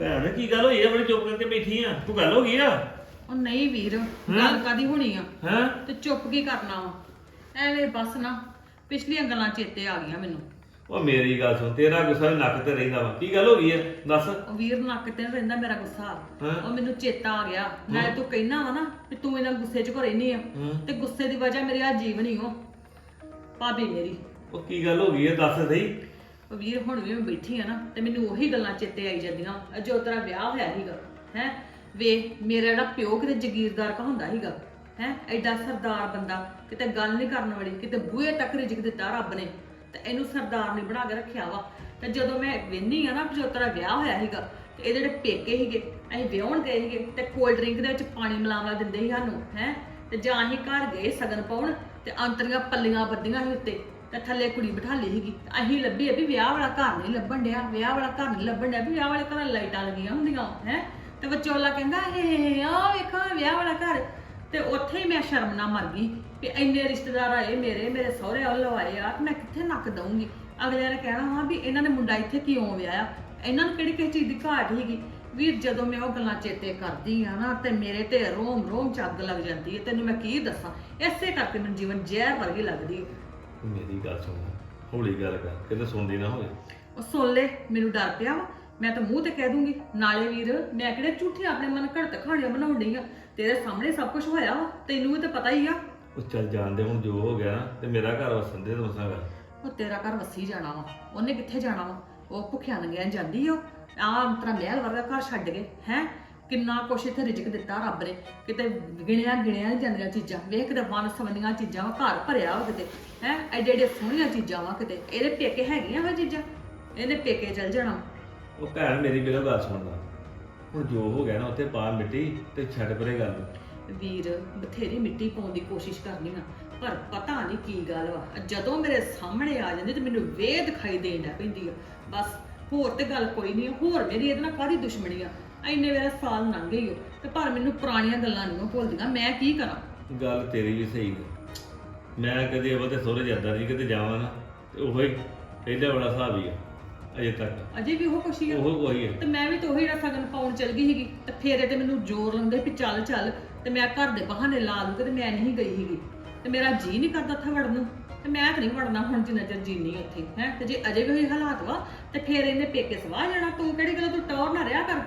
ਭੈਣ ਕੀ ਗੱਲ ਹੋਈ ਆ? ਬੜੀ ਚੁੱਪ ਕਰਕੇ ਬੈਠੀ ਆ। ਤੂੰ ਗੱਲ ਹੋ ਗਈ ਆ? ਉਹ ਨਹੀਂ ਵੀਰ ਗੱਲ ਕਾਦੀ ਹੋਣੀ ਆ? ਹੈਂ? ਤੇ ਚੁੱਪ ਕੀ ਕਰਨਾ ਵਾ? ਐਵੇਂ ਬਸ ਨਾ ਪਿਛਲੀਆਂ ਗੱਲਾਂ ਚੇਤੇ ਆ ਗਈਆਂ ਮੈਨੂੰ। ਉਹ ਮੇਰੀ ਗੱਲ ਸੁਣ ਤੇਰਾ ਗੁੱਸਾ ਵੀ ਨੱਕ ਤੇ ਰਹਿੰਦਾ ਵਾ। ਕੀ ਗੱਲ ਹੋ ਗਈ ਆ? ਦੱਸ। ਉਹ ਵੀਰ ਨੱਕ ਤੇ ਨੀ ਰਹਿੰਦਾ ਮੇਰਾ ਗੁੱਸਾ। ਹਾਂ। ਉਹ ਮੈਨੂੰ ਚੇਤਾ ਆ ਗਿਆ। ਨਾਲੇ ਤੂੰ ਕਹਿਣਾ ਵਾ ਨਾ ਵੀ ਤੂੰ ਇਹਨਾਂ ਗੁੱਸੇ 'ਚ ਕੋ ਰਹਿਨੀ ਆ। ਹੂੰ। ਤੇ ਗੁੱਸੇ ਦੀ ਵਜ੍ਹਾ ਮੇਰੀ ਆ ਜੀਵਨ ਹੀ ਹੋ ਭਾਬੀ ਮੇਰੀ। ਉਹ ਕੀ ਗੱਲ ਹੋ ਗਈ ਆ? ਦੱਸ ਸਹੀ। ਉਹ ਵੀਰ ਹੁਣ ਵੀ ਮੈਂ ਬੈਠੀ ਆ ਨਾ, ਤੇ ਮੈਨੂੰ ਉਹੀ ਗੱਲਾਂ ਚੇਤੇ ਆਈ ਜਾਂਦੀਆਂ। ਅਹ ਤੇਰਾ ਵਿਆਹ ਹੋਇਆ ਸੀਗਾ, ਹੈ? ਵੇ ਮੇਰਾ ਜਿਹੜਾ ਪਿਓ ਕਿਤੇ ਜ਼ਗੀਰਦਾਰ ਕਹਾਉਂਦਾ ਸੀਗਾ, ਹੈ? ਐਡਾ ਸਰਦਾਰ ਬੰਦਾ, ਕਿਤੇ ਗੱਲ ਨਹੀਂ ਕਰਨ ਵਾਲੀ, ਕਿਤੇ ਬੂਹੇ ਤੱਕ ਰਿਜਕ ਦਿੱਤਾ ਰੱਬ ਨੇ। ਤੇ ਇਹਨੂੰ ਸਰਦਾਰ ਨੇ ਬਣਾ ਕੇ ਰੱਖਿਆ ਵਾ। ਤੇ ਜਦੋਂ ਮੈਂ ਵੇਨੀ ਆ ਨਾ ਜੋ ਤੇਰਾ ਵਿਆਹ ਹੋਇਆ ਸੀਗਾ, ਤੇ ਇਹ ਜਿਹੜੇ ਪੇਕੇ ਸੀਗੇ, ਅਸੀਂ ਵਿਆਹਣ ਗਏ ਸੀਗੇ, ਤੇ ਕੋਲਡ ਡਰਿੰਕ ਦੇ ਵਿੱਚ ਪਾਣੀ ਮਿਲਾਵਾ ਦਿੰਦੇ ਸੀ ਸਾਨੂੰ, ਹੈ? ਤੇ ਜਾਂ ਅਸੀਂ ਘਰ ਗਏ ਸਗਨ ਪਾਉਣ, ਤੇ ਅੰਤਰੀਆਂ ਪੱਲੀਆਂ ਬੱਦੀਆਂ ਸੀ ਉੱਤੇ। ਤੇ ਥੱਲੇ ਕੁੜੀ ਬਿਠਾ ਲਈ ਸੀਗੀ ਅਸੀਂ ਲੱਭੀ ਆ ਵੀ ਵਿਆਹ ਵਾਲਾ ਘਰ ਨਹੀਂ ਲੱਭਣ ਡਿਆ, ਵਿਆਹ ਵਾਲਾ ਘਰ ਨਹੀਂ ਲੱਭਣ ਡਿਆ, ਵੀ ਵਿਆਹ ਵਾਲੇ ਘਰਾਂ ਲਾਈਟਾਂ ਲੱਗੀਆਂ ਹੁੰਦੀਆਂ, ਹੈ? ਤੇ ਵਿਚੋਲਾ ਕਹਿੰਦਾ ਏ ਆ ਵੇਖਾਂ ਵਿਆਹ ਵਾਲਾ ਘਰ। ਤੇ ਉੱਥੇ ਹੀ ਮੈਂ ਸ਼ਰਮ ਨਾਲ ਮਰ ਗਈ ਵੀ ਇੰਨੇ ਰਿਸ਼ਤੇਦਾਰ ਆਏ ਮੇਰੇ ਮੇਰੇ ਸਹੁਰੇ ਵੱਲੋਂ ਆਏ ਆ ਤੇ ਮੈਂ ਕਿੱਥੇ ਨੱਕ ਦਊਂਗੀ? ਅਗਲੇ ਨੇ ਕਹਿਣਾ ਹਾਂ ਵੀ ਇਹਨਾਂ ਨੇ ਮੁੰਡਾ ਇੱਥੇ ਕਿਉਂ ਵਿਆਹਿਆ? ਇਹਨਾਂ ਨੂੰ ਕਿਹੜੀ ਕਿਸੇ ਚੀਜ਼ ਦੀ ਘਾਟ ਸੀਗੀ? ਵੀਰ, ਜਦੋਂ ਮੈਂ ਉਹ ਗੱਲਾਂ ਚੇਤੇ ਕਰਦੀ ਆ ਨਾ, ਤੇ ਮੇਰੇ ਤੇ ਰੋਮ ਰੋਮ ਚੱਗ ਲੱਗ ਜਾਂਦੀ ਹੈ ਤੈਨੂੰ ਮੈਂ ਕੀ ਦੱਸਾਂ? ਇਸੇ ਕਰਕੇ ਮੈਨੂੰ ਜੀਵਨ ਜ਼ਹਿਰ ਵਰਗੀ ਲੱਗਦੀ ਹੈ ਮੇਰੀ ਗੱਲ ਸੁਣ ਹੌਲੀ ਗੱਲ ਕਰ ਕਿਤੇ ਸੁਣਦੀ ਨਾ ਹੋਵੇ। ਉਹ ਸੁਣ ਲੈ ਮੈਨੂੰ ਡਰ ਪਿਆ ਵਾ ਮੈਂ ਤਾਂ ਮੂੰਹ ਤੇ ਕਹਿ ਦੂੰਗੀ ਨਾਲੇ ਵੀਰ ਮੈਂ ਕਿਹੜੇ ਝੂਠੇ ਆਪਣੇ ਮਨ ਘੜਤ ਖਾਣੀਆਂ ਬਣਾਉਣ ਡਈ ਆ? ਤੇਰੇ ਸਾਹਮਣੇ ਸਭ ਕੁਝ ਹੋਇਆ ਵਾ ਤੈਨੂੰ ਵੀ ਤਾਂ ਪਤਾ ਹੀ ਆ। ਉਹ ਚੱਲ ਜਾਣਦੇ ਹੁਣ ਜੋ ਹੋ ਗਿਆ ਨਾ ਤੇ ਮੇਰਾ ਘਰ ਵਸਣ ਦੇ ਦੋਸਾਂ ਗੱਲ ਉਹ ਤੇਰਾ ਘਰ ਵਸੀ ਜਾਣਾ ਵਾ ਉਹਨੇ ਕਿੱਥੇ ਜਾਣਾ ਵਾ? ਉਹ ਭੁੱਖਿਆਂ ਨੰਗਿਆਂ ਜਾਂਦੀ ਆ ਆ ਤੇਰਾ ਮਹਿਲ ਵਰਗਾ ਘਰ ਛੱਡ ਕੇ ਹੈ? ਕਿੰਨਾ ਕੁਛ ਇੱਥੇ ਰਿਜਕ ਦਿੱਤਾ ਰੱਬ ਨੇ। ਕਿਤੇ ਗਿਣਿਆ ਗਿਣਿਆ ਨਹੀਂ ਜਾਂਦੀਆਂ ਚੀਜ਼ਾਂ। ਵੇਖ ਕਿਤੇ ਵਨ ਸਵੰਨੀਆਂ ਚੀਜ਼ਾਂ ਵਾ ਘਰ ਭਰਿਆ ਵਾ ਕਿਤੇ। ਹੈ ਐਡੇ ਐਡੇ ਸੋਹਣੀਆਂ ਚੀਜ਼ਾਂ ਵਾ ਕਿਤੇ। ਇਹਦੇ ਪੇਕੇ ਹੈਗੀਆਂ ਵਾ ਚੀਜ਼ਾਂ? ਇਹਨੇ ਪੇਕੇ ਚੱਲ ਜਾਣਾ। ਉਹ ਭੈਣ ਮੇਰੀ ਬਿਲੋ ਗੱਲ ਸੁਣਦਾ ਹੁਣ ਜੋ ਹੋ ਗਿਆ ਨਾ ਉੱਥੇ ਪਾ ਮਿੱਟੀ ਤੇ ਛੱਡ ਪਰੇ ਗੱਲ। ਵੀਰ ਬਥੇਰੀ ਮਿੱਟੀ ਪਾਉਣ ਦੀ ਕੋਸ਼ਿਸ਼ ਕਰਨੀ ਆ। ਪਰ ਪਤਾ ਨਹੀਂ ਕੀ ਗੱਲ ਵਾ। ਜਦੋਂ ਮੇਰੇ ਸਾਹਮਣੇ ਆ ਜਾਂਦੀ ਤੇ ਮੈਨੂੰ ਵੇਹ ਦਿਖਾਈ ਦੇਣ ਲੱਗ ਪੈਂਦੀ ਆ। ਬਸ ਹੋਰ ਤੇ ਗੱਲ ਕੋਈ ਨਹੀਂ ਹੋਰ ਮੇਰੀ ਇਹਦੇ ਨਾਲ ਕਾਹਦੀ ਦੁਸ਼ਮਣੀ ਆ? ਐਨੇ ਵੇਲੇ ਸਾਲ ਲੰਘ ਗਏ ਈ ਓ, ਤੇ ਪਰ ਮੈਨੂੰ ਪੁਰਾਣੀਆਂ ਗੱਲਾਂ ਨਹੀਂ ਭੁੱਲਦੀਆਂ ਮੈਂ ਕੀ ਕਰਾਂ? ਗੱਲ ਤੇਰੀ ਵੀ ਸਹੀ ਹੈ ਮੈਂ ਕਦੇ ਅਵਲ ਤੇ ਸਹੁਰੇ ਜਾਂਦਾ ਨਹੀਂ ਕਿਤੇ ਜਾਵਾਂ ਨਾ ਤੇ ਉਹੋ ਹੀ ਪਹਿਲੇ ਬੜਾ ਹਿਸਾਬ ਹੀ ਆ ਅਜੇ ਤੱਕ। ਅਜੇ ਵੀ ਉਹ ਖੁਸ਼ੀ ਆ ਉਹ ਕੋਈ ਹੈ ਤੇ ਮੈਂ ਵੀ ਤਾਂ ਉਹੀ ਜਿਹੜਾ ਸਗਨ ਪਾਉਣ ਚਲ ਗਈ ਸੀਗੀ ਤੇ ਫੇਰੇ ਤੇ ਮੈਨੂੰ ਜ਼ੋਰ ਲਾਉਂਦੇ ਵੀ ਚੱਲ ਚੱਲ ਤੇ ਮੈਂ ਘਰ ਦੇ ਬਹਾਨੇ ਲਾ ਲੂ ਤੇ ਮੈਂ ਨਹੀਂ ਗਈ ਸੀਗੀ। ਤੇ ਮੇਰਾ ਜੀ ਨਹੀਂ ਕਰਦਾ ਉੱਥੇ ਵੜਨ ਨੂੰ ਤੇ ਮੈਂ ਤਾਂ ਨਹੀਂ ਵੜਨਾ ਹੁਣ ਜਿੰਨਾ ਚਿਰ ਜੀਨੀ ਉੱਥੇ ਹੈ? ਤੇ ਜੇ ਅਜੇ ਵੀ ਉਹੀ ਹਾਲਾਤ ਵਾ ਤੇ ਫੇਰ ਇਹਨੇ ਪੇਕੇ ਸਵਾਹ ਜਾਣਾ ਤੂੰ ਕਿਹੜੀ ਗੱਲ ਤੂੰ ਟੌਰ ਨਾ ਰਿਹਾ ਕਰ?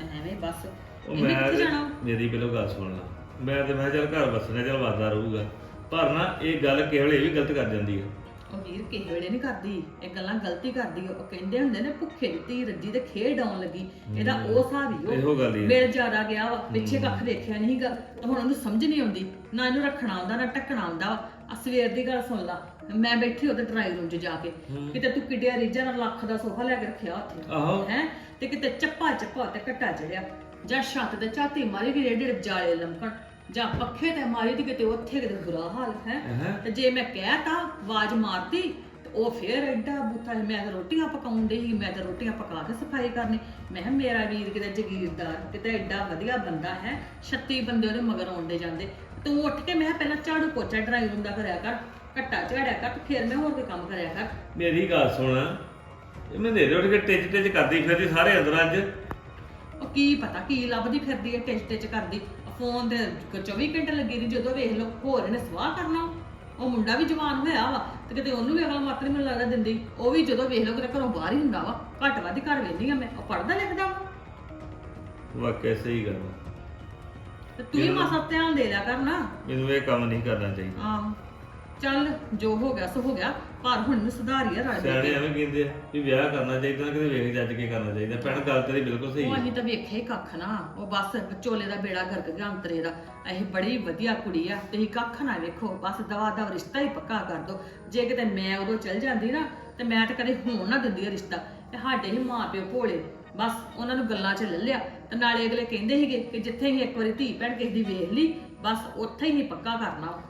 ਐਵੇਂ ਬਸ। ਉਹ ਇਹਨੇ ਮੈਂ ਕਿੱਥੇ ਜਾਣਾ? ਮੇਰੀ ਬਿਲੋ ਗੱਲ ਸੁਣ ਲਾ। ਮੈਂ ਤੇ ਮੈਂ ਕਿਹਾ ਚੱਲ ਘਰ ਵਸਣਾ ਚੱਲ ਵਾਦਾ ਰਹੂਗਾ। ਪਰ ਨਾ ਇਹ ਗੱਲ ਕਿਸੇ ਵੇਲੇ ਵੀ ਗਲਤ ਕਰ ਜਾਂਦੀ ਹੈ ਉਹ ਵੀਰ ਕਿਸੇ ਵੇਲੇ ਨਹੀਂ ਕਰਦੀ। ਇਹ ਗੱਲਾਂ ਗਲਤੀ ਕਰਦੀ ਆ। ਉਹ ਕਹਿੰਦੇ ਹੁੰਦੇ ਨੇ ਭੁੱਖੇ ਦੀ ਧੀ ਰੱਜੀ ਤੇ ਖੇਡ ਆਉਣ ਲੱਗੀ। ਇਹਦਾ ਉਹ ਹਿਸਾਬ ਹੀ ਇਹੋ ਉਹ ਗੱਲ ਹੀ ਹੈ। ਮੇਰੇ ਜ਼ਿਆਦਾ ਗਿਆ ਵਾ। ਪਿੱਛੇ ਕੱਖ ਦੇਖਿਆ ਨਹੀਂਗਾ ਤੇ ਹੁਣ ਉਹਨੂੰ ਸਮਝ ਨਹੀਂ ਆਉਂਦੀ। ਨਾ ਇਹਨੂੰ ਰੱਖਣਾ ਆਉਂਦਾ ਨਾ ਟੱਕਣਾ ਆਉਂਦਾ ਆ ਸਵੇਰ ਦੀ ਗੱਲ ਸੁਣ ਲਾ। ਮੈਂ ਬੈਠੀ ਉਹਦੇ ਡਰਾਈਵ ਰੂਮ 'ਚ ਜਾ ਕੇ। ਕਿਤੇ ਤੂੰ ਕਿੱਡਿਆ ਰੀਜਾ ਨਾਲ ਲੱਖ ਦਾ ਸੋਫਾ ਲੈ ਕੇ ਰੱਖਿਆ ਉੱਥੇ। ਆਹੋ। ਹੈ? ਤੇ ਕਿਤੇ ਚੱਪਾ ਚੱਪਾ ਤੇ ਘਟਾ ਚੜਿਆ ਜਾਂ ਛੱਤ ਤੇ ਝਾਤੀ ਮਾਰੀ ਕਿ ਜਿਹੜੇ ਜਾਲੇ ਲੰਕਣ ਜਾਂ ਪੱਖੇ ਤੇ ਮਾਰੀ ਦੀ ਕਿਤੇ ਉੱਥੇ ਕਿਤੇ ਬੁਰਾ ਹਾਲ ਹੈ? ਤੇ ਜੇ ਮੈਂ ਕਹਿਤਾ ਆਵਾਜ਼ ਮਾਰਤੀ ਤੇ ਉਹ ਫੇਰ ਐਡਾ ਬੁੱਥਾ ਮੈਂ ਤਾਂ ਰੋਟੀਆਂ ਪਕਾਉਣ ਡਈ ਸੀ। ਮੈਂ ਤਾਂ ਰੋਟੀਆਂ ਪਕਾ ਕੇ ਸਫ਼ਾਈ ਕਰਨੀ। ਮੈਂ ਕਿਹਾ ਮੇਰਾ ਵੀਰ ਕਿਤੇ ਜਗੀਰਦਾਰ ਕਿਤੇ ਐਡਾ ਵਧੀਆ ਬੰਦਾ ਹੈ? 36 ਬੰਦੇ ਉਹਦੇ ਮਗਰ ਆਉਂਦੇ ਜਾਂਦੇ। ਤੂੰ ਉੱਠ ਕੇ ਮੈਂ ਕਿਹਾ ਪਹਿਲਾਂ ਝਾੜੂ ਪੋਚਾ ਡਰਾਈਵ ਰੂਮ ਦਾ ਕਰਿਆ ਕਰ। ਘੱਟਾ ਝਾੜਿਆ ਕਰ ਤੇ ਫਿਰ ਮੈਂ ਹੋਰ ਕੋਈ ਕੰਮ ਕਰਿਆ ਕਰ। ਮੇਰੀ ਗੱਲ ਸੁਣ। ਇਹ ਮੈਂ ਦੇ ਉੱਠ ਕੇ ਟਿਚ ਟਿਚ ਕਰਦੀ ਫਿਰਦੀ ਸਾਰੇ ਅੰਦਰ ਅੱਜ ਉਹ ਕੀ ਪਤਾ ਕੀ ਲੱਭਦੀ ਫਿਰਦੀ ਹੈ ਟਿਚ ਟਿਚ ਕਰਦੀ ਫੋਨ ਤੇ 24 ਘੰਟੇ ਲੱਗੀ ਦੀ ਜਦੋਂ ਵੇਖ ਲਓ ਹੋਰ ਇਹਨੇ ਸਵਾਹ ਕਰਨਾ। ਉਹ ਮੁੰਡਾ ਵੀ ਜਵਾਨ ਹੋਇਆ ਵਾ ਤੇ ਕਿਤੇ ਉਹਨੂੰ ਵੀ ਅਗਲ ਮਾਤਰੀ ਮੈਨੂੰ ਲੱਗਦਾ ਦਿੰਦੀ। ਉਹ ਵੀ ਜਦੋਂ ਵੇਖ ਲਓ ਕਿਤੇ ਘਰੋਂ ਬਾਹਰ ਹੀ ਹੁੰਦਾ ਵਾ ਘੱਟ ਵੱਧ ਹੀ ਘਰ ਵੇਂਦੀ ਆ ਮੈਂ। ਉਹ ਪੜਦਾ ਲਿਖਦਾ ਵਾ। ਵਾਕਿਆ ਸਹੀ ਗੱਲ ਆ। ਤੇ ਤੂੰ ਵੀ ਮਾਸਾ ਧਿਆਨ ਦੇ ਲਿਆ ਕਰ ਨਾ। ਮੈਨੂੰ ਇਹ ਕੰਮ ਨਹੀਂ ਕਰਨਾ ਚਾਹੀਦਾ। ਆਹ। ਚੱਲ ਜੋ ਹੋ ਗਿਆ ਸੋ ਹੋ ਗਿਆ। ਪਰ ਹੁਣ ਨੂੰ ਸੁਧਾਰੀਆ ਰਲ ਦੇ ਸਿਆਣੇ ਐਵੇਂ ਕਹਿੰਦੇ ਆ ਵੀ ਵਿਆਹ ਕਰਨਾ ਚਾਹੀਦਾ ਕਿਤੇ ਵੇਖ ਜੱਜ ਕੇ ਕਰਨਾ ਚਾਹੀਦਾ। ਭੈਣ ਗੱਲ ਤੇਰੀ ਬਿਲਕੁਲ ਸਹੀ ਉਹ ਹੈ ਅਸੀਂ ਤਾਂ ਵੇਖਿਆ ਹੀ ਕੱਖ ਨਾ। ਉਹ ਬਸ ਵਿਚੋਲੇ ਦਾ ਬੇੜਾ ਗਰਕ ਗਿਆ ਅੰਤਰੇ ਦਾ। ਇਹ ਬੜੀ ਵਧੀਆ ਕੁੜੀ ਆ। ਤੁਸੀਂ ਕੱਖ ਨਾ ਵੇਖੋ। ਬਸ ਦਵਾ ਦਵ ਰਿਸ਼ਤਾ ਹੀ ਪੱਕਾ ਕਰ ਦੋ। ਜੇ ਕਿਤੇ ਮੈਂ ਉਦੋਂ ਚਲ ਜਾਂਦੀ ਨਾ ਤੇ ਮੈਂ ਤਾਂ ਕਦੇ ਹੋਣ ਨਾ ਦਿੰਦੀ ਇਹ ਰਿਸ਼ਤਾ। ਤੇ ਸਾਡੇ ਹੀ ਮਾਂ ਪਿਓ ਭੋਲੇ। ਬਸ ਉਹਨਾਂ ਨੂੰ ਗੱਲਾਂ 'ਚ ਲੈ ਲਿਆ। ਤੇ ਨਾਲੇ ਅਗਲੇ ਕਹਿੰਦੇ ਸੀਗੇ ਕਿ ਜਿੱਥੇ ਹੀ ਇੱਕ ਵਾਰੀ ਧੀ ਭੈਣ ਕਿਸੇ ਦੀ ਵੇਖ ਲਈ ਬਸ ਉੱਥੇ ਹੀ ਪੱਕਾ ਕਰਨਾ।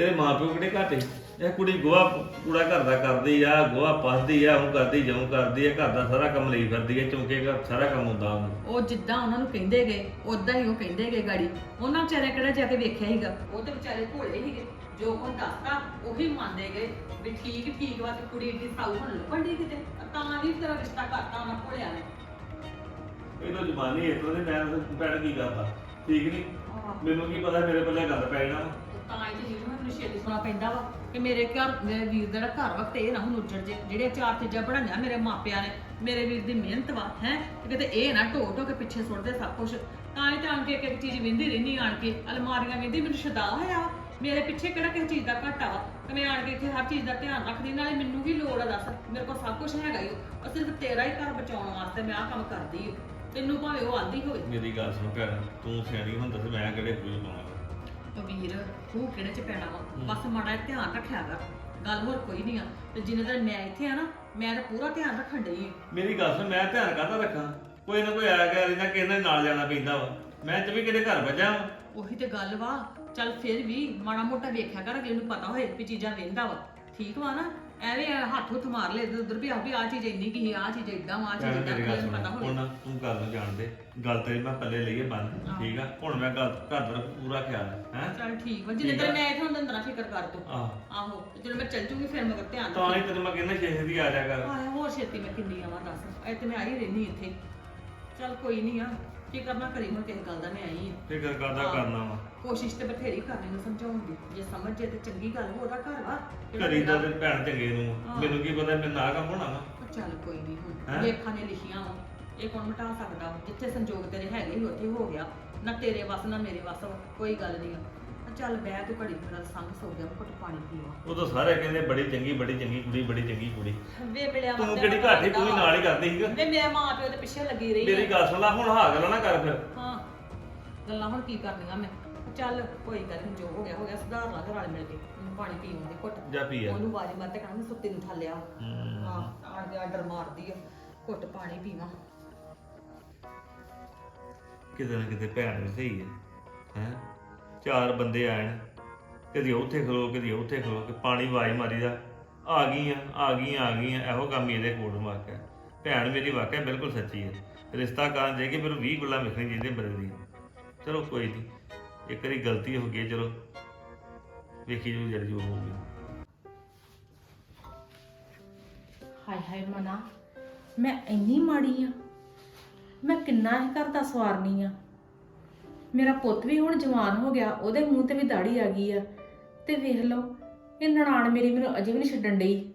ਤੇਰੇ ਮਾਪਿਓ ਕਿਹੜੇ ਘਾਟੇ? ਇਹ ਕੁੜੀ ਗੋਹਾ ਕੂੜਾ ਘਰ ਦਾ ਕਰਦੀ ਆ ਗੋਹਾ ਪਾਸਦੀ ਆ ਉਹ ਕਰਦੀ ਜਿਉਂ ਕਰਦੀ ਆ ਘਰ ਦਾ ਸਾਰਾ ਕੰਮ ਲਈ ਫਿਰਦੀ ਆ ਚੌਂਕੇ ਦਾ ਸਾਰਾ ਕੰਮ ਹੁੰਦਾ ਉਹਨੂੰ। ਉਹ ਜਿੱਦਾਂ ਉਹਨਾਂ ਨੂੰ ਕਹਿੰਦੇ ਗਏ ਉਦਾਂ ਹੀ ਉਹ ਕਹਿੰਦੇ ਗਏ ਗਾੜੀ। ਉਹਨਾਂ ਵਿਚਾਰਿਆਂ ਕਿਹੜਾ ਜਾ ਕੇ ਵੇਖਿਆ ਸੀਗਾ? ਉਹ ਤੇ ਵਿਚਾਰੇ ਭੋਲੇ ਸੀਗੇ। ਜੋ ਉਹ ਦੱਸਦਾ ਉਹੀ ਮੰਨਦੇ ਗਏ ਵੀ ਠੀਕ ਠੀਕ ਵਾ ਤੇ ਕੁੜੀ ਦੀ ਸਾਊ ਹੁਣ ਲੱਭਣ ਦੀ ਕਿਤੇ। ਤਾਂ ਵੀ ਤੇਰਾ ਰਿਸ਼ਤਾ ਕਰਤਾ ਉਹਨਾਂ ਭੋਲਿਆਂ ਨੇ। ਇਹ ਤਾਂ ਜ਼ਬਾਨੀ ਇਸ ਤਰ੍ਹਾਂ ਦੀ ਮੈਂ ਤਾਂ ਭੈਣ ਕੀ ਕਰਦਾ? ਠੀਕ ਨਹੀਂ ਮੈਨੂੰ ਕੀ ਪਤਾ ਮੇਰੇ ਪੱਲੇ ਗੱਲ ਪੈ ਜਾਣਾ। ਤਾਂ ਇਹ ਜਿਹੜੀ ਮੈਨੂੰ ਛੇਤੀ ਸੁਣਾ ਪੈਂਦਾ ਵਾ ਕਿ ਮੇਰੇ ਘਰ, ਮੇਰੇ ਵੀਰ ਦਾ ਜਿਹੜਾ ਘਰ ਵਕਤ ਇਹ ਨਾ ਹੁਣ ਉੱਜੜ ਜੇ। ਜਿਹੜੇ ਚਾਰ ਚੀਜ਼ਾਂ ਬਣਾਈਆਂ ਮੇਰੇ ਮਾਪਿਆਂ ਨੇ, ਮੇਰੇ ਵੀਰ ਦੀ ਮਿਹਨਤ ਵਾ, ਹੈ? ਕਿਤੇ ਇਹ ਨਾ ਢੋ ਢੋ ਕੇ ਪਿੱਛੇ ਸੁੱਟਦੇ ਸਭ ਕੁਝ ਤਾਂ ਇਹ ਤਾਂ ਆਣ ਕੇ ਇੱਕ ਇੱਕ ਚੀਜ਼ ਵਿੰਦੀ ਰਹਿੰਦੀ ਆਣ ਕੇ। ਅਲਮਾਰੀਆਂ ਵਿੰਦੀ, ਮੈਨੂੰ ਸ਼ਦਾ ਹੋਇਆ ਵਾ। ਮੇਰੇ ਪਿੱਛੇ ਕਿਹੜਾ ਕਿਸੇ ਚੀਜ਼ ਦਾ ਘਾਟਾ ਵਾ? ਤੇ ਮੈਂ ਆਣ ਕੇ ਇੱਥੇ ਹਰ ਚੀਜ਼ ਦਾ ਧਿਆਨ ਰੱਖਦੀ, ਨਾਲੇ ਮੈਨੂੰ ਵੀ ਲੋੜ ਆ ਦੱਸ। ਮੇਰੇ ਕੋਲ ਸਭ ਕੁਝ ਹੈਗਾ ਹੀ ਉਹ ਸਿਰਫ ਤੇਰਾ ਹੀ ਘਰ ਬਚਾਉਣ ਵਾਸਤੇ ਮੈਂ ਆਹ ਕੰਮ ਕਰਦੀ ਹਾਂ ਤੈਨੂੰ ਭਾਵੇਂ ਉਹ ਆਂਦੀ ਹੋਵੇ। ਮੇਰੀ ਗੱਲ ਸੁਣ ਭੈਣ, ਤੂੰ ਸਿਆਣੀ ਹੁੰਦਾ ਤੇ ਮੈਂ ਕਿਹੜੇ ਕੋਈ ਪਾਵਾਂਗਾ? ਉਹ ਵੀਰ ਤੂੰ ਕਿਹੜੇ ਚ ਪੈਣਾ ਵਾ? ਬਸ ਮਾੜਾ ਜਿਹਾ ਧਿਆਨ ਰੱਖਿਆ ਕਰ। ਗੱਲ ਹੋਰ ਕੋਈ ਨਹੀਂ ਆ। ਤੇ ਜਿੰਨੇ ਦਿਨ ਮੈਂ ਇੱਥੇ ਆ ਨਾ ਮੈਂ ਤਾਂ ਪੂਰਾ ਧਿਆਨ ਰੱਖਣ ਡਈ ਆਂ। ਮੇਰੀ ਗੱਲ ਸੁਣ ਮੈਂ ਧਿਆਨ ਕਰਦਾ ਰੱਖਾਂ? ਕੋਈ ਨਾ ਕੋਈ ਆਇਆ ਗਿਆ ਰਹਿੰਦਾ ਕਿਸੇ ਦੇ ਨਾਲ ਜਾਣਾ ਪੈਂਦਾ ਵਾ। ਮੈਂ ਚ ਵੀ ਕਿਤੇ ਘਰ ਵੱਜਾ। ਉਹੀ ਤੇ ਗੱਲ ਵਾ। ਚੱਲ ਫਿਰ ਵੀ ਮਾੜਾ ਮੋਟਾ ਵੇਖਿਆ ਕਰ ਅਗਲੇ ਨੂੰ ਪਤਾ ਹੋਏ ਵੀ ਚੀਜ਼ਾਂ ਵੇਂਦਾ ਵਾ। ਠੀਕ ਵਾ ਨਾ? ਐਵੇਂ ਹੱਥ ਹੁੱਥ ਮਾਰ ਲੈ ਇੱਧਰ ਉੱਧਰ ਵੀ ਆ ਵੀ ਆ ਚੀਜ਼ ਇੰਨੀ ਕੀ ਆ ਚੀਜ਼ ਇਦਾਂ ਆ ਚੀਜ਼ ਭੈਣ ਇਦਾਂ ਮੇਰੀ ਗੱਲ ਅਗਲੇ ਨੂੰ ਸੁਣ ਪਤਾ ਹੋਵੇ ਹੁਣ ਤੂੰ ਗੱਲ ਨੂੰ ਜਾਣਦੇ ਗੱਲ ਤੇ ਮੈਂ ਪੱਲੇ ਲਈਏ ਬੰਦ। ਠੀਕ ਆ? ਹੁਣ ਮੈਂ ਗੱਲ ਘਰ ਦਾ ਪੂਰਾ ਖਿਆਲ ਹੈ ਹੈਂ? ਚੱਲ ਠੀਕ ਵਾ ਜਿੰਨੇ ਆ। ਮੈਂ ਇੱਥੇ ਹੁੰਦਾ ਅੰਦਰਾਂ ਫਿਕਰ ਕਰ ਤੂੰ। ਆਹ ਆਹੋ ਤੇ ਜਦੋਂ ਮੈਂ ਚੱਲ ਜੂਗੀ ਫਿਰ ਮਗਰ ਧਿਆਨ ਤਾਂ ਹੀ ਤੈਨੂੰ ਮੈਂ ਕਹਿੰਦਾ ਛੇ ਦੀ ਆ ਜਾ ਕਰ ਆਹ ਹੋਰ ਛੇਤੀ ਮੈਂ ਕਿੰਨੀ ਆਵਾਂ ਦੱਸ ਐ ਤੇ ਮੈਂ ਆਈ ਰਹਿਣੀ ਇੱਥੇ। ਚੱਲ ਕੋਈ ਨਹੀਂ ਆ। ਕੀ ਕਰਨਾ ਕਰੀ ਹੁਣ ਕਿਸੇ ਗੱਲ ਦਾ ਮੈਂ ਆਈ ਆ। ਫਿਕਰ ਕਰਦਾ ਹਾਂ। ਕਰਨਾ ਵਾ। ਕੋਸ਼ਿਸ਼ ਤੇ ਬਥੇਰੀ ਕਰਨੀ ਨੂੰ ਸਮਝਾਉਣ ਦੀ। ਜੇ ਸਮਝ ਜੇ ਤੇ ਚੰਗੀ ਗੱਲ ਹੋ ਉਹਦਾ ਘਰ ਵਾ। ਜਿਹੜਾ ਘਰੀ ਦਾ ਤੇ ਭੈਣ ਚੰਗੇ ਨੂੰ। ਹਾਂ। ਮੈਨੂੰ ਕੀ ਪਤਾ ਮੈਂ ਨਾ ਕੰਮ ਹੋਣਾ ਵਾ। ਉਹ ਚੱਲ ਕੋਈ ਨਹੀਂ ਹੈਂ? ਹੁਣ ਲੇਖਾਂ ਨੇ ਲਿਖੀਆਂ ਵਾ। ਇਹ ਕੌਣ ਮਿਟਾ ਸਕਦਾ ਵਾ? ਜਿੱਥੇ ਸੰਜੋਗ ਤੇਰੇ ਹੈਗੇ ਹੀ ਉੱਥੇ ਹੋ ਗਿਆ। ਨਾ ਤੇਰੇ ਵੱਸ ਨਾ ਮੇਰੇ ਵੱਸ ਵਾ, ਕੋਈ ਗੱਲ ਨਹੀਂ ਆ। ਚੱਲ ਬਹਿ ਤੂੰ ਘੜੀ ਮੇਰਾ ਸੰਗ ਸੋ ਗਿਆ ਘੁੱਟ ਪਾਣੀ ਪੀਵਾ ਉਹ ਤਾਂ ਸਾਰੇ ਕਹਿੰਦੇ ਬੜੀ ਚੰਗੀ ਬੜੀ ਚੰਗੀ ਕੁੜੀ ਬੜੀ ਚੰਗੀ ਕੁੜੀ। ਵੇ ਮਿਲਿਆ ਤੂੰ ਕਿਹੜੀ ਘਾਟੀ ਤੂੰ ਵੀ ਨਾਲ ਹੀ ਕਰਦੀ ਸੀਗਾ? ਵੇ ਮੇਰੇ ਮਾਂ ਪਿਓ ਦੇ ਪਿੱਛੇ ਲੱਗੀ ਰਹੀ ਮੇਰੀ। ਗੱਲ ਸੁਣ ਲੈ ਹੁਣ ਹਾਂ ਗੱਲਾਂ ਨਾ ਕਰ ਫਿਰ। ਹਾਂ। ਗੱਲਾਂ ਹੁਣ ਕੀ ਕਰਨੀਆਂ ਮੈਂ? ਚੱਲ ਕੋਈ ਗੱਲ ਨਹੀਂ ਜੋ ਹੋ ਗਿਆ ਹੋ ਗਿਆ ਸੁਧਾਰ ਲਾਂਗੇ ਰਲ ਮਿਲ ਕੇ। ਮੈਨੂੰ ਪਾਣੀ ਪੀਣ ਦੇ ਘੁੱਟ। ਜਾ ਪੀ ਆ। ਉਹਨੂੰ ਆਵਾਜ਼ ਮਾਰ ਤੇ ਕਹਿੰਦਾ ਸੁੱਤੇ ਨੂੰ ਥੱਲਿਆ ਹੂੰ। ਹਾਂ ਆਣ ਕੇ ਆਰਡਰ ਮਾਰਦੀ ਆ। ਘੁੱਟ ਪਾਣੀ ਪੀਵਾਂ। ਕਿਤੇ ਨਾ ਕਿਤੇ ਭੈਣ ਵੀ ਸਹੀ ਹੈ। ਹੈ? ਚਾਰ ਬੰਦੇ ਆਣ ਕਦੀ ਉੱਥੇ ਖਲੋ, ਕਦੀ ਉੱਥੇ ਖਲੋ ਕੇ ਪਾਣੀ ਵਾਈ ਮਾਰੀ ਦਾ ਆ ਗਈਆਂ ਆ ਗਈਆਂ ਆ ਗਈਆਂ ਇਹੋ ਕੰਮ ਹੀ ਇਹਦੇ ਕੋਲ ਵਾਕਿਆ ਭੈਣ ਮੇਰੀ ਵਾਕਿਆ ਬਿਲਕੁਲ ਸੱਚੀ ਹੈ। ਰਿਸ਼ਤਾ ਕਾਰਨ ਜੇ ਕਿ ਮੈਨੂੰ 20 ਗੁੱਲਾਂ ਵੇਖਣੀ ਚਾਹੀਦੀਆਂ ਬੰਦੇ ਦੀਆਂ। ਚਲੋ ਕੋਈ ਨਹੀਂ ਇੱਕ ਵਾਰੀ ਗਲਤੀ ਹੋ ਗਈ ਚਲੋ। ਵੇਖੀ ਜੂ, ਜਿਹੜੀ ਜੋ ਹੋਊਗੀ। ਹਾਏ ਹਾਏ ਮਨਾ, ਮੈਂ ਇੰਨੀ ਮਾੜੀ ਆ। ਮੈਂ ਕਿੰਨਾ ਇਹ ਘਰ ਦਾ ਸਵਾਰਨੀ ਆ। ਮੇਰਾ ਪੁੱਤ ਵੀ ਹੁਣ ਜਵਾਨ ਹੋ ਗਿਆ, ਉਹਦੇ ਮੂੰਹ ਤੇ ਵੀ ਦਾੜੀ ਆ ਗਈ ਆ। ਤੇ ਵੇਖ ਲਓ, ਇਹ ਨਨਾਣ ਮੇਰੀ ਮੈਨੂੰ ਅਜੇ ਵੀ ਨਹੀਂ ਛੱਡਣ ਡਈ।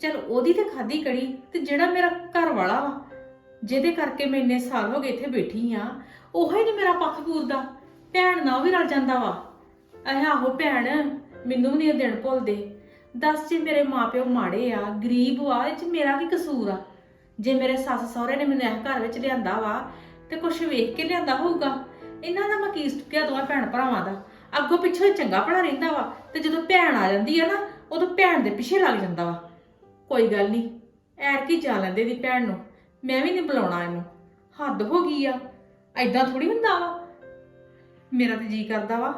ਚਲ ਉਹਦੀ ਤੇ ਖਾਦੀ ਕੜੀ ਤੇ ਜਿਹੜਾ ਮੇਰਾ ਘਰ ਵਾਲਾ ਵਾ, ਜਿਹਦੇ ਕਰਕੇ ਮੈਂ ਇੰਨੇ ਸਾਲ ਹੋ ਗਏ ਇੱਥੇ ਬੈਠੀ ਆ, ਉਹ ਹੀ ਨਹੀਂ ਮੇਰਾ ਪੱਖ ਪੂਰਦਾ। ਭੈਣ ਨਾਲ ਉਹ ਵੀ ਰਲ ਜਾਂਦਾ ਵਾ। ਅਹ ਆਹੋ ਭੈਣ, ਮੈਨੂੰ ਵੀ ਨਹੀਂ ਇਹ ਦਿਨ ਭੁੱਲਦੇ। ਦੱਸ ਜੀ ਮੇਰੇ ਮਾਪਿਓ ਮਾੜੇ ਆ, ਗਰੀਬ ਆ ਇਹ ਚ ਮੇਰਾ ਕੀ ਕਸੂਰ ਆ? ਜੇ ਮੇਰੇ ਸੱਸ ਸਹੁਰੇ ਨੇ ਮੈਨੂੰ ਇਹ ਘਰ ਵਿੱਚ ਲਿਆਂਦਾ ਵਾ, ਤੇ ਕੁਝ ਵੇਖ ਕੇ ਲਿਆਂਦਾ ਹੋਊਗਾ? ਇਹਨਾਂ ਦਾ ਮੈਂ ਕੀ ਚੁੱਕਿਆ ਦੋਵਾਂ ਭੈਣ ਭਰਾਵਾਂ ਦਾ। ਅੱਗੋਂ ਪਿੱਛੋਂ ਇਹ ਚੰਗਾ ਭਲਾ ਰਹਿੰਦਾ ਵਾ ਤੇ ਜਦੋਂ ਭੈਣ ਆ ਜਾਂਦੀ ਆ ਨਾ, ਉਦੋਂ ਭੈਣ ਦੇ ਪਿੱਛੇ ਲੱਗ ਜਾਂਦਾ ਵਾ। ਕੋਈ ਗੱਲ ਨਹੀਂ ਐਰ ਕੀ ਜਾ ਲੈਂਦੇ ਦੀ ਭੈਣ ਨੂੰ, ਮੈਂ ਵੀ ਨਹੀਂ ਬੁਲਾਉਣਾ ਇਹਨੂੰ। ਹੱਦ ਹੋ ਗਈ ਆ ਐਦਾਂ ਥੋੜੀ ਹੁੰਦਾ ਵਾ। ਮੇਰਾ ਤੇ ਜੀ ਕਰਦਾ ਵਾ,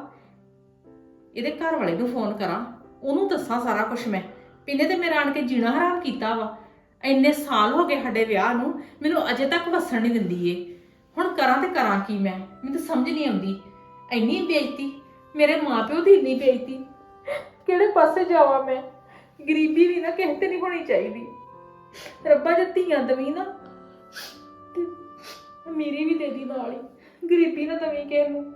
ਇਹਦੇ ਘਰ ਵਾਲੇ ਨੂੰ ਫੋਨ ਕਰਾਂ, ਉਹਨੂੰ ਦੱਸਾਂ ਸਾਰਾ ਕੁਝ ਮੈਂ। ਪਿੰਨੇ ਤੇ ਮੇਰਾ ਆਣ ਕੇ ਜੀਣਾ ਹਰਾਮ ਕੀਤਾ ਵਾ। ਇੰਨੇ ਸਾਲ ਹੋ ਗਏ ਸਾਡੇ ਵਿਆਹ ਨੂੰ, ਮੈਨੂੰ ਅਜੇ ਤੱਕ ਵਸਣ ਨਹੀਂ ਦਿੰਦੀ ਏ ਹੁਣ ਕਰਾਂ ਤੇ ਕਰਾਂ ਕੀ ਮੈਂ? ਮੈਨੂੰ ਤਾਂ ਸਮਝ ਨਹੀਂ ਆਉਂਦੀ। ਇੰਨੀ ਬੇਇੱਜ਼ਤੀ ਮੇਰੇ ਮਾਪਿਓ ਦੀ ਇੰਨੀ ਬੇਇੱਜ਼ਤੀ। ਕਿਹੜੇ ਪਾਸੇ ਜਾਵਾਂ ਮੈਂ? ਗਰੀਬੀ ਵੀ ਨਾ ਕਿਸੇ ਤੇ ਨਹੀਂ ਹੋਣੀ ਚਾਹੀਦੀ। ਰੱਬਾ ਜੇ ਧੀਆਂ ਦਵੀ ਨਾ ਤੇ ਮੇਰੀ ਵੀ ਦੇ ਦੀ ਨਾਲ ਹੀ। ਗਰੀਬੀ ਨਾ ਦਵੀ ਕਿਸੇ ਨੂੰ।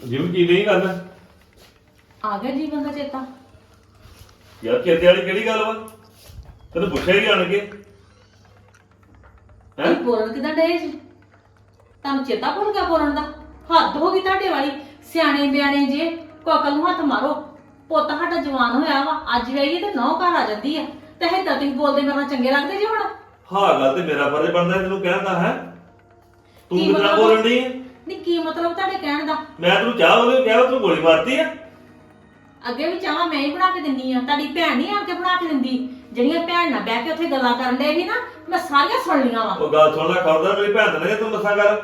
ਜਿਵੇਂ ਕੀ ਨਹੀਂ ਗੱਲ? ਆ ਗਿਆ ਜੀਵਨ ਦਾ ਚੇਤਾ। ਯਾਰ ਚੇਤੇ ਵਾਲੀ ਕਿਹੜੀ ਗੱਲ ਵਾ? ਤੈਨੂੰ ਪੁੱਛਿਆ ਹੀ ਕੇ। ਹੈਂ? ਇਹ ਬੋਲਣ ਕਿਦਾਂ ਡੇ ਤੁਹਾਨੂੰ ਚੇਤਾ ਭੁੱਲ ਗਿਆ ਬੋਲਣ ਦਾ? ਹੱਦ ਹੋ ਗਈ ਤੁਹਾਡੇ ਵਾਲੀ। ਸਿਆਣੇ ਬਿਆਣੇ ਜੇ ਕੋਕਲ ਨੂੰ ਹੱਥ ਮਾਰੋ। ਪੁੱਤ ਸਾਡਾ ਜਵਾਨ ਹੋਇਆ ਵਾ ਅੱਜ ਵੇਈਏ ਤੇ ਨੌ ਘਰ ਆ ਜਾਂਦੀ ਆ। ਤੇ ਹਿੱਦਾਂ ਤੁਸੀਂ ਬੋਲਦੇ ਮੇਰੇ ਨਾਲ ਚੰਗੇ ਲੱਗਦੇ ਜੀ ਹੁਣ? ਹਾਂ ਗੱਲ ਤੇ ਮੇਰਾ ਫਰਜ਼ ਬਣਦਾ ਤੈਨੂੰ ਕਹਿਣਾ ਹੈ? ਤੂੰ ਕੀ ਕਿਤਨਾ ਮਤਲਬ? ਬੋਲਣ ਦੀ ਨਹੀਂ ਕੀ ਮਤਲਬ ਤੁਹਾਡੇ ਕਹਿਣ ਦਾ? ਮੈਂ ਤੈਨੂੰ ਚਾਹ ਉਹਨੇ ਕਿਹਾ ਤੂੰ ਗੋਲੀ ਮਾਰਤੀ ਆ? ਅੱਗੇ ਵੀ ਚਾਹਾਂ ਮੈਂ ਹੀ ਬਣਾ ਕੇ ਦਿੰਨੀ ਆ। ਤੁਹਾਡੀ ਭੈਣ ਨਹੀਂ ਆਣ ਕੇ ਬਣਾ ਕੇ ਦਿੰਦੀ। ਜਿਹੜੀਆਂ ਭੈਣ ਨਾਲ ਬਹਿ ਕੇ ਉੱਥੇ ਗੱਲਾਂ ਕਰਨ ਦੇ ਸੀ ਨਾ ਮੈਂ ਸਾਰੀਆਂ ਸੁਣ ਲੀਆਂ ਵਾ। ਉਹ ਗੱਲ ਸੁਣ ਲੈ ਖਬਰਦਾਰ ਮੇਰੀ ਭੈਣ ਤੇ ਨਾ ਤੂੰ ਮੱਥਾ ਕਰ।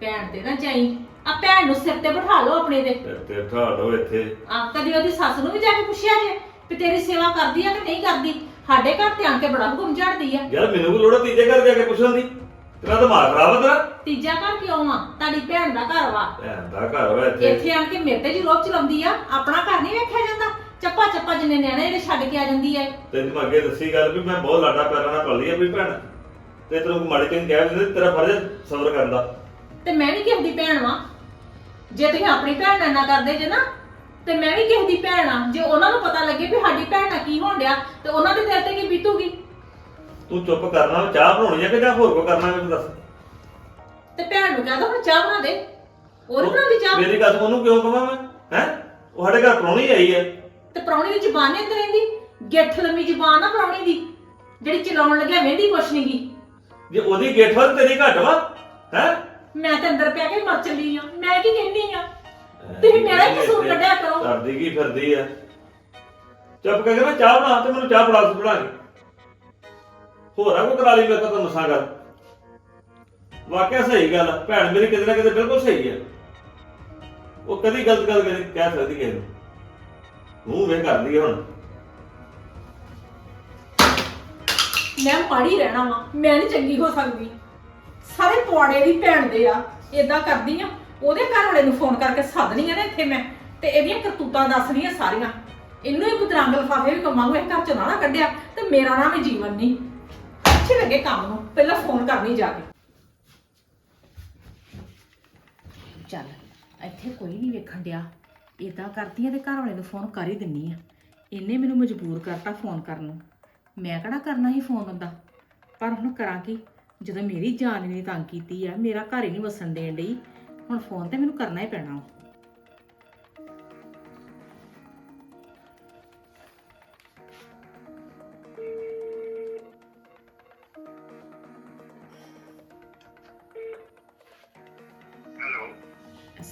ਭੈਣ ਤੇ ਨਾ ਚਾਈ ਆ ਭੈਣ ਨੂੰ ਸਿਰ ਤੇ ਬਿਠਾ ਲਓ ਆਪਣੇ ਤੇ। ਤੇ- ਤੇ ਠਾੜੋ ਇੱਥੇ। ਆ ਕਦੀ ਉਹਦੀ ਸੱਸ ਨੂੰ ਵੀ ਜਾ ਕੇ ਪੁੱਛਿਆ ਜੇ ਵੀ ਤੇਰੀ ਸੇਵਾ ਕਰਦੀ ਆ ਕਿ ਨਹੀਂ ਕਰਦੀ। ਸਾਡੇ ਘਰ ਤੇ ਆਣ ਕੇ ਬੜਾ ਹੁਕਮ ਝਾੜਦੀ ਆ। ਯਾਰ ਮੈਨੂੰ ਕੋਈ ਲੋੜ ਆ ਤੀਜੇ ਘਰ ਜਾ ਕੇ ਪੁੱਛਣ ਦੀ। ਤੇਰਾ ਦਿਮਾਗ ਖਰਾਬ ਆ ਤੇਰਾ। ਤੀਜਾ ਘਰ ਕਿਉਂ ਆ? ਤੁਹਾਡੀ ਭੈਣ ਦਾ ਘਰ ਵਾ। ਭੈਣ ਦਾ ਘਰ ਵਾ ਇੱਥੇ। ਇੱਥੇ ਆਣ ਕੇ ਮੇਰੇ ਤੇ ਜਰੂਰ ਚਲਾਉਂਦੀ ਆ। ਆਪਣਾ ਘਰ ਨਹੀਂ ਵੇਖਿਆ ਜਾਂਦਾ? ਚੱਪਾ ਚੱਪਾ ਜਿੰਨੇ ਨਿਆਣੇ ਇਹਦੇ ਛੱਡ ਕੇ ਆ ਜਾਂਦੀ ਐ ਤੈਨੂੰ ਅੱਗੇ ਦੱਸੀ ਗੱਲ ਵੀ ਮੈਂ ਬਹੁਤ ਲਾਡਾ ਪਿਆਰਾ ਨਾਲ ਪਾਲੀ ਆ ਵੀ ਭੈਣ। ਤੇ ਤੈਨੂੰ ਮਾੜੇ ਚੰਗੇ ਕਹਿ ਦਿੰਦੇ ਤੇਰਾ ਫਰਜ਼ ਸਬਰ ਕਰਨ ਦਾ। ਤੇ ਮੈਂ ਵੀ ਕਿਸੇ ਦੀ ਭੈਣ ਵਾਂ। ਜੇ ਤੁਸੀਂ ਆਪਣੀ ਭੈਣ ਨਾਲ ਨਾ ਕਰਦੇ ਜੇ ਨਾ ਤੇ ਮੈਂ ਵੀ ਕਿਸੇ ਦੀ ਭੈਣ ਆ। ਜੇ ਉਹਨਾਂ ਨੂੰ ਪਤਾ ਲੱਗੇ ਵੀ ਸਾਡੀ ਭੈਣ ਨਾਲ ਕੀ ਹੋਣ ਡਿਆ ਤੇ ਉਹਨਾਂ ਦੇ ਦਿਲ ਤੇ ਕੀ ਬੀਤੂਗੀ? ਤੂੰ ਚੁੱਪ ਕਰਨਾ ਚਾਹ ਬਣਾਉਣੀ ਆ ਕਿ ਜਾਂ ਹੋਰ ਕੋ ਕਰਨਾ ਮੈਨੂੰ ਦੱਸ। ਤੇ ਭੈਣ ਨੂੰ ਕਹਦਾ ਹੁਣ ਚਾਹ ਬਣਾ ਦੇ। ਉਹ ਨੀ ਬਣਾਉਂਦੀ ਚਾਹ? ਮੇਰੀ ਗੱਲ ਉਹਨੂੰ ਕਿਉਂ ਕਹਾਂ ਮੈਂ? ਹੈ? ਉਹ ਸਾਡੇ ਘਰ ਪ੍ਰਾਹੁਣੀ ਆਈ ਹੈ। ਤੇ ਪ੍ਰਾਹੁਣੀ ਦੀ ਜ਼ੁਬਾਨ ਨਹੀਂ ਅੰਦਰ ਰਹਿੰਦੀ? ਗਿੱਠ ਲੰਮੀ ਜ਼ੁਬਾਨ ਆ ਪ੍ਰਾਹੁਣੀ ਦੀ ਜਿਹੜੀ ਚਲਾਉਣ ਲੱਗਿਆ ਵੇਂਦੀ ਕੁਛ ਨੀ ਗੀ। ਜੇ ਉਹਦੀ ਗੇਠ ਵੱਲ ਤੇਰੀ ਘੱਟ ਵਾ ਹੈ? ਮੈਂ ਤੇ ਅੰਦਰ ਪਿਆ ਕੇ ਮਰ ਚੱਲੀ ਆ। ਮੈਂ ਕੀ ਕਹਿੰਨੀ ਆ? ਤੁਸੀਂ ਮੇਰਾ ਹੀ ਕਸੂਰ ਕੱਢਿਆ ਕਰੋ। ਕਰਦੀ ਕੀ ਫਿਰਦੀ ਆ? ਚੁੱਪ ਕਰਕੇ ਨਾ ਚਾਹ ਬਣਾ ਤੇ ਮੈਨੂੰ ਚਾਹ ਤੂੰ ਬਣਾ ਕੇ ਹੋਰ ਆ ਕੋ ਕਰਾ ਲਈ ਮੇਰੇ ਕੋਲ ਤਾਂ ਮਸਾਂ ਕਰ ਵਾਕਿਆ ਸਹੀ ਗੱਲ ਆ। ਭੈਣ ਮੇਰੀ ਕਿਤੇ ਨਾ ਕਿਤੇ ਬਿਲਕੁਲ ਸਹੀ ਹੈ ਉਹ ਕਦੀ ਗਲਤ ਗੱਲ ਕਦੇ ਕਹਿ ਸਕਦੀ ਕਿਸੇ ਨੂੰ। ਮੂੰਹ ਵੇ ਕਰਦੀ ਆ ਹੁਣ। ਮੈਂ ਮਾੜੀ ਰਹਿਣਾ ਵਾਂ। ਮੈਂ ਨਹੀਂ ਚੰਗੀ ਹੋ ਸਕਦੀ। ਸਾਰੇ ਪੁਆੜੇ ਦੀ ਭੈਣ ਦੇ ਆ। ਇਦਾਂ ਕਰਦੀ ਆ। ਉਹਦੇ ਘਰ ਵਾਲੇ ਨੂੰ ਫੋਨ ਕਰਕੇ ਸੱਦਣੀ ਆ ਨਾ ਇੱਥੇ ਮੈਂ। ਤੇ ਇਹਦੀਆਂ ਕਰਤੂਤਾਂ ਦੱਸਣੀਆਂ ਸਾਰੀਆਂ। ਇਹਨੂੰ ਹੀ ਬਦਰੰਗ ਲਫਾਫੇ ਵੀ ਕਮਾਂਗੂ ਇਹ ਘਰ ਚ ਨਾ ਨਾ ਕੱਢਿਆ ਤੇ ਮੇਰਾ ਨਾਮ ਹੀ ਜੀਵਨ ਨਹੀਂ ਅੱਛੇ ਲੱਗੇ ਕੰਮ ਨੂੰ। ਪਹਿਲਾਂ ਫੋਨ ਕਰਨੀ ਜਾ ਕੇ। ਚੱਲ, ਇੱਥੇ ਕੋਈ ਨਹੀਂ ਵੇਖਣ ਡਿਆ। ਇਦਾਂ ਕਰਦੀ ਆ ਤੇ ਘਰ ਵਾਲੇ ਨੂੰ ਫੋਨ ਕਰ ਹੀ ਦਿੰਨੀ ਆ। ਇਹਨੇ ਮੈਨੂੰ ਮਜਬੂਰ ਕਰਤਾ ਫੋਨ ਕਰਨ ਨੂੰ। ਮੈਂ ਕਿਹੜਾ ਕਰਨਾ ਹੀ ਫੋਨ ਉਹਦਾ? ਪਰ ਹੁਣ ਕਰਾਂ ਕੀ? ਜਦੋਂ ਮੇਰੀ ਜਾਨ ਨੇ ਤੰਗ ਕੀਤੀ ਆ, ਮੇਰਾ ਘਰ ਹੀ ਨਹੀਂ ਵਸਣ ਦੇਣ ਲਈ ਹੁਣ ਫੋਨ ਤੇ ਮੈਨੂੰ ਕਰਨਾ ਹੀ ਪੈਣਾ ਵਾ।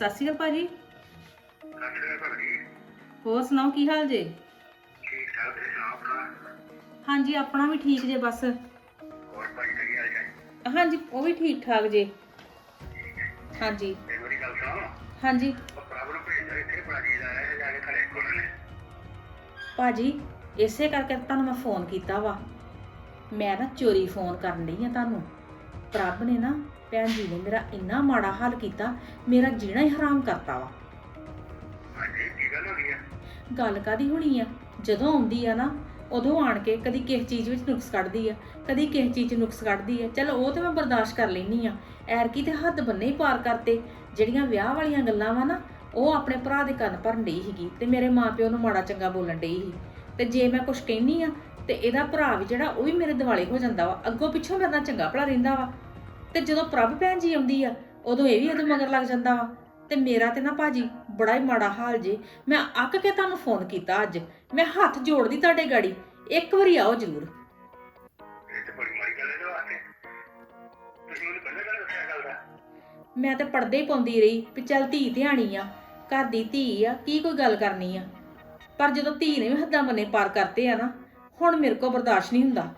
ਸਤਿ ਸ਼੍ਰੀ ਅਕਾਲ ਭਾਜੀ। ਹੋਰ ਸੁਣਾਓ ਕੀ ਹਾਲ ਜੇ? ਹਾਂਜੀ ਆਪਣਾ ਵੀ ਠੀਕ ਜੇ ਬਸ। ਹਾਂਜੀ ਉਹ ਵੀ ਠੀਕ ਠਾਕ ਜੇ। ਹਾਂਜੀ। ਹਾਂਜੀ। ਭੇਜ ਇਸੇ ਕਰਕੇ ਤੁਹਾਨੂੰ ਮੈਂ ਫੋਨ ਕੀਤਾ ਵਾ। ਮੈਂ ਨਾ ਚੋਰੀ ਫੋਨ ਕਰਨ ਲਈ ਆ ਤੁਹਾਨੂੰ। ਪ੍ਰਭ ਨੇ ਨਾ ਭੈਣ ਜੀ ਨੇ ਮੇਰਾ ਇੰਨਾ ਮਾੜਾ ਹਾਲ ਕੀਤਾ ਮੇਰਾ ਜੀਣਾ ਹੀ ਹਰਾਮ ਕਰਤਾ ਵਾ। ਹਾਂਜੀ ਕੀ ਗੱਲ ਹੋ ਗਈ ਹੈ ਗੱਲ ਕਾਦੀ ਹੋਣੀ ਆ? ਜਦੋਂ ਆਉਂਦੀ ਆ ਨਾ ਉਦੋਂ ਆਣ ਕੇ ਕਦੀ ਕਿਸੇ ਚੀਜ਼ ਵਿੱਚ ਨੁਕਸ ਕੱਢਦੀ ਆ ਕਦੀ ਕਿਸੇ ਚੀਜ਼ 'ਚ ਨੁਕਸ ਕੱਢਦੀ ਆ। ਚਲੋ ਉਹ ਤੇ ਮੈਂ ਬਰਦਾਸ਼ਤ ਕਰ ਲੈਨੀ ਆ। ਐਰ ਕੀ ਤੇ ਹੱਦ ਬੰਨੇ ਹੀ ਪਾਰ ਕਰਤੇ। ਜਿਹੜੀਆਂ ਵਿਆਹ ਵਾਲੀਆਂ ਗੱਲਾਂ ਵਾ ਨਾ ਉਹ ਆਪਣੇ ਭਰਾ ਦੇ ਕੰਨ ਭਰਨ ਡਈ ਸੀਗੀ ਤੇ ਮੇਰੇ ਮਾਪਿਓ ਨੂੰ ਮਾੜਾ ਚੰਗਾ ਬੋਲਣ ਡਈ ਸੀ। ਤੇ ਜੇ ਮੈਂ ਕੁਝ ਕਹਿਨੀ ਆ ਤੇ ਇਹਦਾ ਭਰਾ ਵੀ ਜਿਹੜਾ ਉਹ ਵੀ ਮੇਰੇ ਦਿਵਾਲੇ ਹੋ ਜਾਂਦਾ ਵਾ। ਅੱਗੋਂ ਪਿੱਛੋਂ ਮੇਰੇ ਨਾਲ ਚੰਗਾ ਭਲਾ ਰਹਿੰਦਾ ਵਾ। ਤੇ ਜਦੋਂ ਪ੍ਰਭ ਭੈਣ ਜੀ ਆਉਂਦੀ ਆ ਉਦੋਂ ਇਹ ਵੀ ਉਹਦੇ ਮਗਰ ਲੱਗ ਜਾਂਦਾ ਵਾ। ਤੇ ਮੇਰਾ ਤੇ ਨਾ ਭਾਜੀ ਬੜਾ ਹੀ ਮਾੜਾ ਹਾਲ ਜੇ। ਮੈਂ ਅੱਕ ਕੇ ਤੁਹਾਨੂੰ ਫੋਨ ਕੀਤਾ ਅੱਜ। ਮੈਂ ਹੱਥ ਜੋੜਦੀ ਤੁਹਾਡੇ ਗਾੜੀ। ਇੱਕ ਵਾਰੀ ਆਓ ਜ਼ਰੂਰ। ਇਹ ਤੇ ਬੜੀ ਮਾੜੀ ਗੱਲ ਹੈ ਇਹਦੇ ਵਾਸਤੇ ਤੁਸੀਂ ਮੈਨੂੰ ਪਹਿਲਾਂ ਗੱਲ ਦੱਸਿਆ ਗੱਲ ਦਾ? ਮੈਂ ਤੇ ਪਰਦੇ ਹੀ ਪਾਉਂਦੀ ਰਹੀ ਵੀ ਚੱਲ ਧੀ ਧਿਆਣੀ ਆ। ਘਰ ਦੀ ਧੀ ਆ ਕੀ ਕੋਈ ਗੱਲ ਕਰਨੀ ਆ? ਪਰ ਜਦੋਂ ਧੀ ਨੇ ਵੀ ਹੱਦਾਂ ਬੰਨੇ ਪਾਰ ਕਰਤੇ ਆ ਨਾ ਹੁਣ ਮੇਰੇ ਕੋਲ ਬਰਦਾਸ਼ਤ ਨਹੀਂ ਹੁੰਦਾ।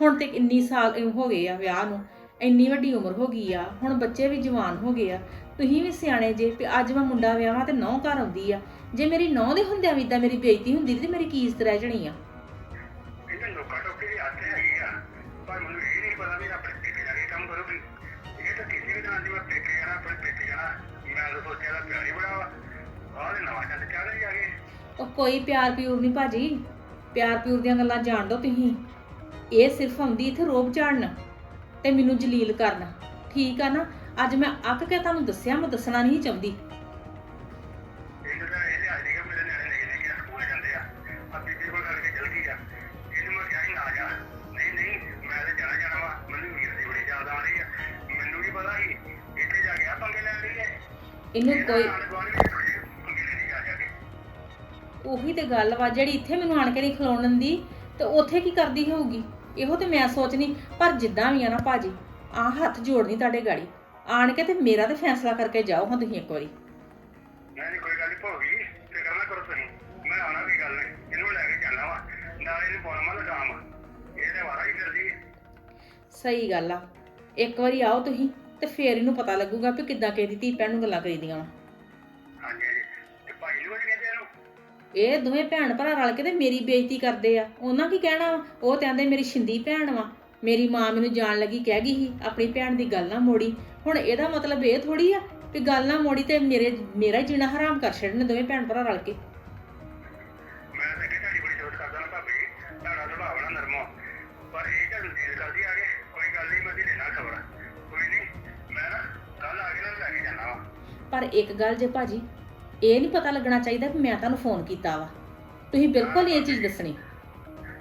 ਹੁਣ ਤੇ ਇੰਨੀ ਸਾਲ ਹੋ ਗਏ ਆ ਵਿਆਹ ਨੂੰ। ਇੰਨੀ ਵੱਡੀ ਉਮਰ ਹੋ ਗਈ ਆ ਹੁਣ ਬੱਚੇ ਵੀ ਜਵਾਨ ਹੋ ਗਏ ਆ। ਤੁਸੀਂ ਵੀ ਸਿਆਣੇ ਜੇ ਵੀ ਅੱਜ ਮੈਂ ਮੁੰਡਾ ਵਿਆਹਾਂ ਤੇ ਨੌ ਘਰ ਆਉਂਦੀ ਆ। ਜੇ ਮੇਰੀ ਨੌ ਦੇ ਹੁੰਦਿਆਂ ਵੀ ਇਦਾਂ ਮੇਰੀ ਬੇਇੱਜ਼ਤੀ ਹੁੰਦੀ ਤੇ ਮੇਰੀ ਕੀ ਇੱਜ਼ਤ ਰਹਿ ਜਾਣੀ ਆ? ਇਹਨਾਂ ਲੋਕਾਂ ਟੋਕੇ ਦੀ ਆਦਤ ਹੈਗੀ ਆ? ਪਰ ਮੈਨੂੰ ਇਹ ਨਹੀਂ ਪਤਾ ਵੀ ਆਪਣੇ ਪੇਕੇ ਜਾ ਕੇ ਕੰਮ ਕਰੂਗੀ ਇਹ ਤਾਂ ਕਿਸੇ ਵੀ ਤਰ੍ਹਾਂ ਦੀ ਮੈਂ ਪੇਕੇ ਜਾਣਾ ਆਪਣੇ ਪੇਕੇ ਜਾਣਾ। ਮੈਂ ਤਾਂ ਸੋਚਿਆ ਦਾ ਪਿਆਰ ਹੀ ਬੜਾ ਵਾ। ਆਹ ਤੇ ਨਵਾਂ ਚੱਲ ਚੱਲ ਰਹੀ ਆ ਗਏ ਉਹ ਕੋਈ ਪਿਆਰ ਪਿਊਰ ਨਹੀਂ ਭਾਜੀ। ਪਿਆਰ ਪਿਊਰ ਦੀਆਂ ਗੱਲਾਂ ਜਾਣ ਦੋ ਤੁਸੀਂ। ਇਹ ਸਿਰਫ ਆਉਂਦੀ ਇੱਥੇ ਰੋਬ ਝਾੜਨ। ਤੇ ਮੈਨੂੰ ਜਲੀਲ ਕਰਨ। ਠੀਕ ਆ ਨਾ? ਅੱਜ ਮੈਂ ਅੱਕ ਕੇ ਤੁਹਾਨੂੰ ਦੱਸਿਆ ਮੈਂ ਦੱਸਣਾ ਨਹੀਂ ਚਾਹੁੰਦੀ। ਇਹਨੂੰ ਦੀ ਕੋਈ ਉਹੀ ਤੇ ਗੱਲ ਵਾ ਜਿਹੜੀ ਇੱਥੇ ਮੈਨੂੰ ਆਣ ਕੇ ਨਹੀਂ ਖਲੋਣ ਦਿੰਦੀ ਤੇ ਉੱਥੇ ਕੀ ਕਰਦੀ ਹੋਊਗੀ? ਇਹੋ ਤੇ ਮੈਂ ਸੋਚਣੀ ਪਰ ਜਿੱਦਾਂ ਵੀ ਆ ਨਾ ਭਾਜੀ ਆ ਹੱਥ ਜੋੜਨੀ ਤੁਹਾਡੇ ਗਾੜੀ। ਆਣ ਕੇ ਤੇ ਮੇਰਾ ਤੇ ਫੈਸਲਾ ਕਰਕੇ ਜਾਓ ਹਾਂ ਤੁਸੀਂ ਇੱਕ ਵਾਰੀ। ਮੈਂ ਨਹੀਂ ਕੋਈ ਗੱਲ ਨਹੀਂ ਭੋਗੀ ਤੇ ਕਰਨਾ ਕਰੋ ਤੁਸੀਂ। ਮੈਂ ਆਉਣਾ ਵੀ ਗੱਲ ਨਹੀਂ ਇਹਨੂੰ ਲੈ ਕੇ ਜਾਣਾ ਵਾ। ਨਾਲ ਇਹਨੂੰ ਪਾਉਣਾ ਮੈਂ ਲਗਾਮ ਇਹਦੇ ਵਾਰਾ ਹੀ ਫਿਰਦੀ ਹੈ ਸਹੀ ਗੱਲ ਆ। ਇੱਕ ਵਾਰੀ ਆਓ ਤੁਸੀਂ ਤੇ ਫੇਰ ਇਹਨੂੰ ਪਤਾ ਲੱਗੂਗਾ ਵੀ ਕਿੱਦਾਂ ਕਿਸੇ ਦੀ ਧੀ ਭੈਣ ਨੂੰ ਗੱਲਾਂ ਕਰੀਦੀਆਂ ਵਾ। ਇਹ ਦੋਵੇਂ ਭੈਣ ਭਰਾ ਰਲ ਕੇ ਤੇ ਮੇਰੀ ਬੇਇੱਜ਼ਤੀ ਕਰਦੇ ਆ। ਉਹਨਾਂ ਕੀ ਕਹਿਣਾ ਉਹ ਤੇ ਆਂਦੇ ਮੇਰੀ ਛਿੰਦੀ ਭੈਣ ਵਾ। ਮੇਰੀ ਮਾਂ ਮੈਨੂੰ ਜਾਣ ਲੱਗੀ ਕਹਿ ਗਈ ਸੀ ਆਪਣੀ ਭੈਣ ਦੀ ਗੱਲ ਨਾ ਮੋੜੀ। ਹੁਣ ਇਹਦਾ ਮਤਲਬ ਇਹ ਥੋੜੀ ਆ ਕਿ ਗੱਲ ਨਾ ਮੋੜੀ ਤੇ ਮੇਰੇ ਮੇਰਾ ਹੀ ਜੀਣਾ ਹਰਾਮ ਕਰ ਛੱਡਣ ਦੋਵੇਂ ਭੈਣ ਭਰਾ ਰਲ ਕੇ। ਪਰ ਇੱਕ ਗੱਲ ਜੇ ਭਾਜੀ ਇਹ ਨਹੀਂ ਪਤਾ ਲੱਗਣਾ ਚਾਹੀਦਾ ਕਿ ਮੈਂ ਤੁਹਾਨੂੰ ਫੋਨ ਕੀਤਾ ਵਾ। ਤੁਸੀਂ ਬਿਲਕੁਲ ਇਹ ਚੀਜ਼ ਦੱਸਣੀ।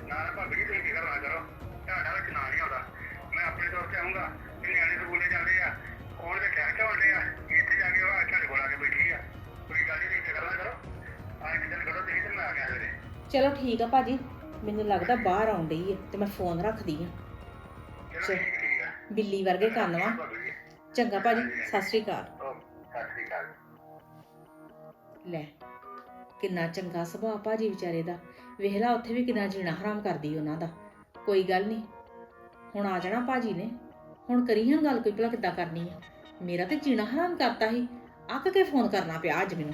ਨਾ ਨਾ ਭਾਬੀ ਜੀ ਤੁਸੀਂ ਫਿਕਰ ਨਾ ਕਰੋ ਤੁਹਾਡਾ ਵਿੱਚ ਨਾਂ ਨਹੀਂ ਆਉਂਦਾ। ਮੈਂ ਆਪਣੇ ਤੌਰ ਤੇ ਆਉਂਗਾ। ਕਿ ਨਿਆਣੇ ਸਕੂਲੇ ਜਾਂਦੇ ਆ। ਕੌਣ ਦੇ ਕਹਿ ਕੇ ਆਉਂਦੇ ਆ? ਇੱਥੇ ਜਾ ਕੇ ਉਹ ਆ ਤੁਹਾਡੇ ਕੋਲ ਆ ਕੇ ਬੈਠੀ ਆ। ਕੋਈ ਗੱਲ ਨਹੀਂ ਫਿਕਰ ਨਾ ਕਰੋ। ਆ ਇੱਕ ਦਿਨ ਕਰੋ ਤੁਸੀਂ ਤੇ ਮੈਂ ਆ ਗਿਆ ਸਵੇਰੇ ਚਲੋ ਠੀਕ ਆ ਭਾਜੀ। ਮੈਨੂੰ ਲੱਗਦਾ ਬਾਹਰ ਆਉਣ ਡਈ ਹੈ ਤੇ ਮੈਂ ਫੋਨ ਰੱਖਦੀ ਆ। ਚਲੋ ਠੀਕ ਠੀਕ ਆ। ਬਿੱਲੀ ਵਰਗੇ ਕੰਨ ਵਾ। ਭਾਬੀ ਜੀ ਚੰਗਾ ਭਾਜੀ ਸਤਿ ਸ਼੍ਰੀ ਅਕਾਲ। ਓ ਸਤਿ ਸ਼੍ਰੀ ਅਕਾਲ। ਲੈ, ਕਿੰਨਾ ਚੰਗਾ ਸੁਭਾਅ ਭਾਜੀ ਵਿਚਾਰੇ ਦਾ। ਵੇਖ ਉੱਥੇ ਵੀ ਕਿੰਨਾ ਜੀਣਾ ਹਰਾਮ ਕਰਦੀ ਉਹਨਾਂ ਦਾ। ਕੋਈ ਗੱਲ ਨਹੀਂ ਹੁਣ ਆ ਜਾਣਾ ਭਾਜੀ ਨੇ। ਹੁਣ ਕਰੀ ਹਾਂ ਗੱਲ ਕੋਈ ਭਲਾ ਕਿੱਦਾਂ ਕਰਨੀ ਆ। ਮੇਰਾ ਤੇ ਜੀਣਾ ਹਰਾਮ ਕਰਤਾ ਸੀ। ਅੱਕ ਕੇ ਫੋਨ ਕਰਨਾ ਪਿਆ ਅੱਜ ਮੈਨੂੰ।